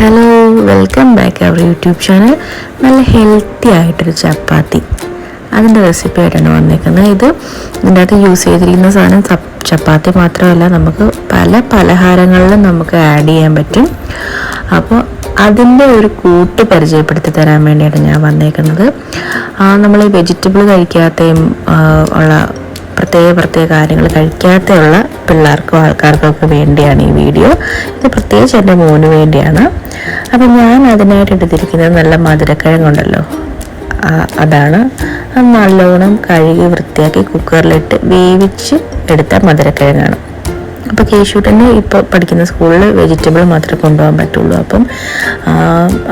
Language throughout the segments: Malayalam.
Hello welcome back our YouTube channel നല്ല ഹെൽത്തി ആയിട്ടൊരു ചപ്പാത്തി. അതിന്റെ റെസിപ്പി ആയിട്ടാണ് വന്നേക്കുന്നത് ഇത് ഇതിന്റെ അകത്ത് യൂസ് ചെയ്തിരിക്കുന്ന സാധനം ചപ്പാത്തി മാത്രമല്ല നമുക്ക് പല പലഹാരങ്ങളിലും നമുക്ക് ആഡ് ചെയ്യാൻ പറ്റും. അപ്പോൾ അതിന്റെ ഒരു കൂട്ട് പരിചയപ്പെടുത്തി തരാൻ വേണ്ടിയാണ് ഞാൻ വന്നേക്കുന്നത്. നമ്മൾ ഈ വെജിറ്റബിൾ കഴിക്കാത്തയും ഉള്ള പ്രത്യേക പ്രത്യേക കാര്യങ്ങൾ കഴിക്കാത്തുള്ള പിള്ളേർക്കും ആൾക്കാർക്കൊക്കെ വേണ്ടിയാണ് ഈ വീഡിയോ. ഇത് പ്രത്യേകിച്ച് എന്റെ മോന് വേണ്ടിയാണ്. അപ്പം ഞാൻ അതിനായിട്ട് എടുത്തിരിക്കുന്നത് നല്ല മധുരക്കിഴങ്ങുണ്ടല്ലോ. അതാണ്. അത് നല്ലോണം കഴുകി വൃത്തിയാക്കി കുക്കറിലിട്ട് വേവിച്ച് എടുത്ത മധുരക്കിഴങ്ങാണ്. അപ്പോൾ കേശുട്ടന് ഇപ്പോൾ പഠിക്കുന്ന സ്കൂളിൽ വെജിറ്റബിൾ മാത്രമേ കൊണ്ടുപോകാൻ പറ്റുള്ളൂ. അപ്പം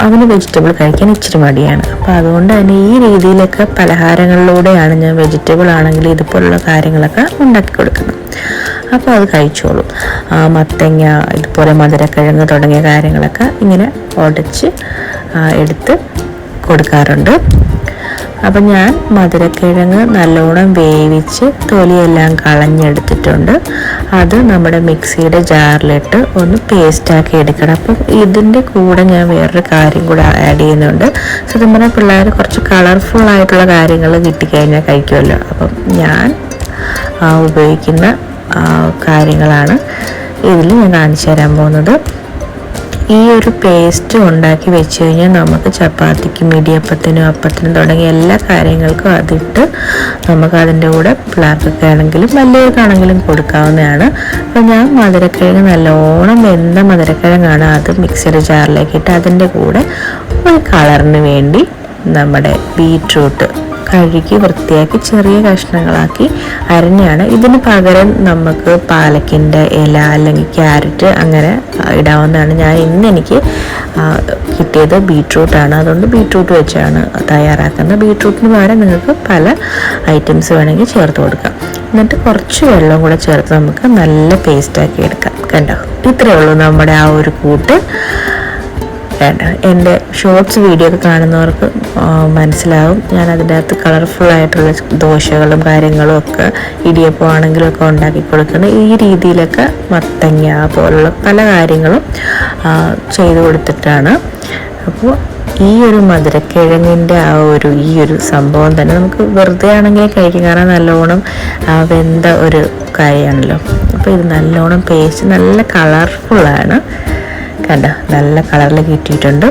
അവന് വെജിറ്റബിൾ കഴിക്കാൻ ഇച്ചിരി മടിയാണ്. അപ്പോൾ അതുകൊണ്ട് തന്നെ ഈ രീതിയിലൊക്കെ പലഹാരങ്ങളിലൂടെയാണ് ഞാൻ വെജിറ്റബിൾ ആണെങ്കിൽ ഇതുപോലുള്ള കാര്യങ്ങളൊക്കെ ഉണ്ടാക്കി കൊടുക്കുന്നത്. അപ്പോൾ അത് കഴിച്ചോളും. മത്തങ്ങ ഇതുപോലെ മധുരക്കിഴങ്ങ് തുടങ്ങിയ കാര്യങ്ങളൊക്കെ ഇങ്ങനെ ഉടച്ച് എടുത്ത് കൊടുക്കാറുണ്ട്. അപ്പം ഞാൻ മധുരക്കിഴങ്ങ് നല്ലോണം വേവിച്ച് തൊലിയെല്ലാം കളഞ്ഞെടുത്തിട്ടുണ്ട്. അത് നമ്മുടെ മിക്സിയുടെ ജാറിലിട്ട് ഒന്ന് പേസ്റ്റാക്കി എടുക്കണം. അപ്പം ഇതിന്റെ കൂടെ ഞാൻ വേറൊരു കാര്യം കൂടെ ആഡ് ചെയ്യുന്നുണ്ട്. സത്യം പിള്ളേർ കുറച്ച് കളർഫുൾ ആയിട്ടുള്ള കാര്യങ്ങൾ കിട്ടിക്കഴിഞ്ഞാൽ കഴിക്കുമല്ലോ. അപ്പം ഞാൻ ഉപയോഗിക്കുന്ന കാര്യങ്ങളാണ് ഇതിൽ ഞാൻ കാണിച്ചു തരാൻ പോകുന്നത്. ഈ ഒരു പേസ്റ്റ് ഉണ്ടാക്കി വെച്ച് കഴിഞ്ഞാൽ നമുക്ക് ചപ്പാത്തിക്കും ഇടിയപ്പത്തിനും അപ്പത്തിനും തുടങ്ങിയ എല്ലാ കാര്യങ്ങൾക്കും അതിട്ട് നമുക്ക് അതിന്റെ കൂടെ പിള്ളേർക്കൊക്കെ ആണെങ്കിലും വലിയവർക്കാണെങ്കിലും കൊടുക്കാവുന്നതാണ്. അപ്പോൾ ഞാൻ മധുരക്കിഴങ്ങ് നല്ലോണം വെന്ത മധുരക്കിഴങ്ങാണ് അത് മിക്സിയുടെ ജാറിലേക്ക് ഇട്ട് അതിന്റെ കൂടെ ഒരു കളറിന് വേണ്ടി നമ്മുടെ ബീട്രൂട്ട് കഴുകി വൃത്തിയാക്കി ചെറിയ കഷ്ണങ്ങളാക്കി അരിഞ്ഞാണ്. ഇതിന് പകരം നമുക്ക് പാലക്കിന്റെ ഇല അല്ലെങ്കിൽ ക്യാരറ്റ് അങ്ങനെ ഇടാവുന്നതാണ്. ഞാൻ ഇന്ന് എനിക്ക് കിട്ടിയത് ബീട്രൂട്ടാണ്. അതുകൊണ്ട് ബീട്രൂട്ട് വെച്ചാണ് തയ്യാറാക്കുന്നത്. ബീട്രൂട്ടിന് പകരം നിങ്ങൾക്ക് പല ഐറ്റംസ് വേണമെങ്കിൽ ചേർത്ത് കൊടുക്കാം. എന്നിട്ട് കുറച്ച് വെള്ളം കൂടെ ചേർത്ത് നമുക്ക് നല്ല പേസ്റ്റാക്കി എടുക്കാം. കണ്ടോ? ഇത്രയേ ഉള്ളൂ നമ്മുടെ ആ ഒരു കൂട്ട്. വേണ്ട എന്റെ ഷോർട്സ് വീഡിയോ ഒക്കെ കാണുന്നവർക്ക് മനസ്സിലാവും. ഞാൻ അതിന്റെ അകത്ത് ആയിട്ടുള്ള ദോശകളും കാര്യങ്ങളും ഒക്കെ ഇടിയപ്പം ആണെങ്കിലും ഒക്കെ ഉണ്ടാക്കി കൊടുക്കുന്നത് ഈ രീതിയിലൊക്കെ മത്തങ്ങ പോലുള്ള പല കാര്യങ്ങളും ചെയ്തു കൊടുത്തിട്ടാണ്. അപ്പോൾ ഈ ഒരു മധുരക്കിഴങ്ങിന്റെ ആ ഒരു ഈ ഒരു സംഭവം തന്നെ നമുക്ക് വെറുതെ ആണെങ്കിൽ കഴിക്കും. കാരണം നല്ലോണം വെന്ത ഒരു കാര്യമാണല്ലോ. അപ്പോൾ ഇത് നല്ലോണം പേസ്റ്റ് നല്ല കളർഫുള്ളാണ് കണ്ട? നല്ല കളറിൽ കിട്ടിയിട്ടുണ്ട്.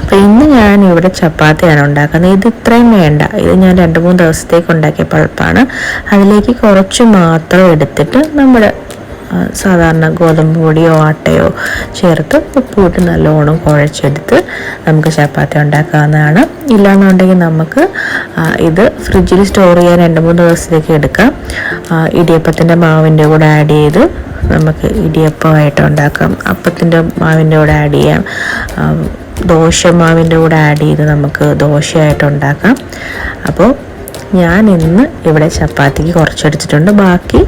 അപ്പോൾ ഇന്ന് ഞാൻ ഇവിടെ ചപ്പാത്തിയാണ് ഉണ്ടാക്കുന്നത്. ഇത് ഇത്രയും വേണ്ട. ഇത് ഞാൻ രണ്ട് മൂന്ന് ദിവസത്തേക്ക് ഉണ്ടാക്കിയ പൾപ്പാണ് അതിലേക്ക് കുറച്ച് മാത്രം എടുത്തിട്ട് നമ്മുടെ സാധാരണ ഗോതമ്പ് പൊടിയോ ആട്ടയോ ചേർത്ത് ഉപ്പിട്ട് നല്ലോണം കുഴച്ചെടുത്ത് നമുക്ക് ചപ്പാത്തി ഉണ്ടാക്കാവുന്നതാണ്. ഇല്ലാന്നുണ്ടെങ്കിൽ നമുക്ക് ഇത് ഫ്രിഡ്ജിൽ സ്റ്റോർ ചെയ്യാൻ രണ്ട് മൂന്ന് ദിവസത്തേക്ക് എടുക്കാം. ഇടിയപ്പത്തിന്റെ മാവിന്റെ കൂടെ ആഡ് ചെയ്ത് നമുക്ക് ഇടിയപ്പമായിട്ട് ഉണ്ടാക്കാം. അപ്പത്തിന്റെ മാവിന്റെ കൂടെ ആഡ് ചെയ്യാം. ദോശ മാവിന്റെ കൂടെ ആഡ് ചെയ്ത് നമുക്ക് ദോശയായിട്ട് ഉണ്ടാക്കാം. അപ്പോൾ ഞാൻ ഇന്ന് ഇവിടെ ചപ്പാത്തിക്ക് കുറച്ചെടുത്തിട്ടുണ്ട്. ബാക്കി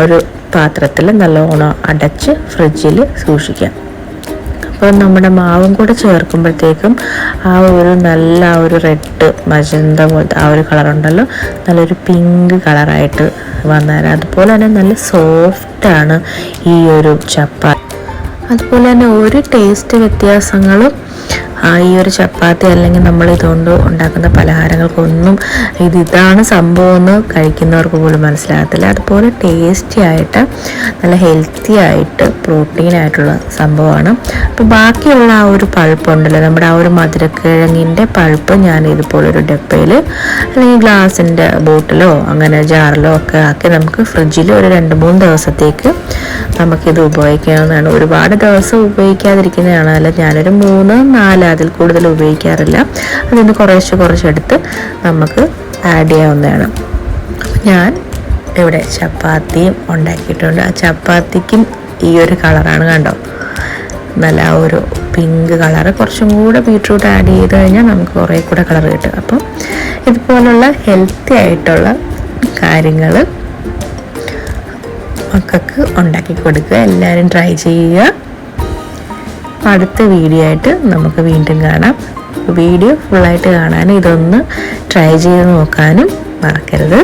ഒരു പാത്രത്തിൽ നല്ലോണം അടച്ച് ഫ്രിഡ്ജിൽ സൂക്ഷിക്കാം. അപ്പോൾ നമ്മുടെ മാവും കൂടെ ചേർക്കുമ്പോഴത്തേക്കും ആ ഒരു നല്ല ഒരു റെഡ് മജന്ത പോലത്തെ ആ ഒരു കളറുണ്ടല്ലോ. നല്ലൊരു പിങ്ക് കളറായിട്ട് വന്നാൽ അതുപോലെ തന്നെ നല്ല സോഫ്റ്റാണ് ഈ ഒരു ചപ്പാത്തി അതുപോലെ തന്നെ ഒരു ടേസ്റ്റ് വ്യത്യാസങ്ങളും ഈ ഒരു ചപ്പാത്തി അല്ലെങ്കിൽ നമ്മൾ ഇതുകൊണ്ട് ഉണ്ടാക്കുന്ന പലഹാരങ്ങൾക്കൊന്നും ഇത് ഇതാണ് സംഭവം എന്ന് കഴിക്കുന്നവർക്ക് പോലും മനസ്സിലാകത്തില്ല. അതുപോലെ ടേസ്റ്റി ആയിട്ട് നല്ല ഹെൽത്തി ആയിട്ട് പ്രോട്ടീൻ ആയിട്ടുള്ള സംഭവമാണ്. അപ്പോൾ ബാക്കിയുള്ള ആ ഒരു പൾപ്പ് ഉണ്ടല്ലോ നമ്മുടെ ആ ഒരു മധുരക്കിഴങ്ങിന്റെ പഴുപ്പ് ഞാൻ ഇതുപോലെ ഒരു ഡപ്പയിൽ അല്ലെങ്കിൽ ഗ്ലാസിന്റെ ബോട്ടിലോ അങ്ങനെ ജാറിലോ ഒക്കെ ആക്കി നമുക്ക് ഫ്രിഡ്ജിൽ ഒരു രണ്ട് മൂന്ന് ദിവസത്തേക്ക് നമുക്കിത് ഉപയോഗിക്കാവുന്നതാണ്. ഒരുപാട് ദിവസം ഉപയോഗിക്കാതിരിക്കുന്നതാണ്. അല്ല ഞാനൊരു മൂന്ന് നാല് അതിൽ കൂടുതൽ ഉപയോഗിക്കാറില്ല. അതിന് കുറേശ്ശെ കുറച്ചെടുത്ത് നമുക്ക് ആഡ് ചെയ്യാവുന്നതാണ്. ഞാൻ ഇവിടെ ചപ്പാത്തിയും ഉണ്ടാക്കിയിട്ടുണ്ട്. ആ ചപ്പാത്തിക്കും ഈ ഒരു കളറാണ് കണ്ടോ? നല്ല ഒരു പിങ്ക് കളർ കുറച്ചും കൂടെ ബീട്രൂട്ട് ആഡ് ചെയ്ത് കഴിഞ്ഞാൽ നമുക്ക് കുറേ കൂടെ കളർ കിട്ടും. അപ്പം ഇതുപോലുള്ള ഹെൽത്തി ആയിട്ടുള്ള കാര്യങ്ങൾ മക്കൾക്ക് ഉണ്ടാക്കി കൊടുക്കുക. എല്ലാവരും ട്രൈ ചെയ്യുക. അടുത്ത വീഡിയോ ആയിട്ട് നമുക്ക് വീണ്ടും കാണാം. വീഡിയോ ഫുള്ളായിട്ട് കാണാനും ഇതൊന്ന് ട്രൈ ചെയ്ത് നോക്കാനും മറക്കരുത്.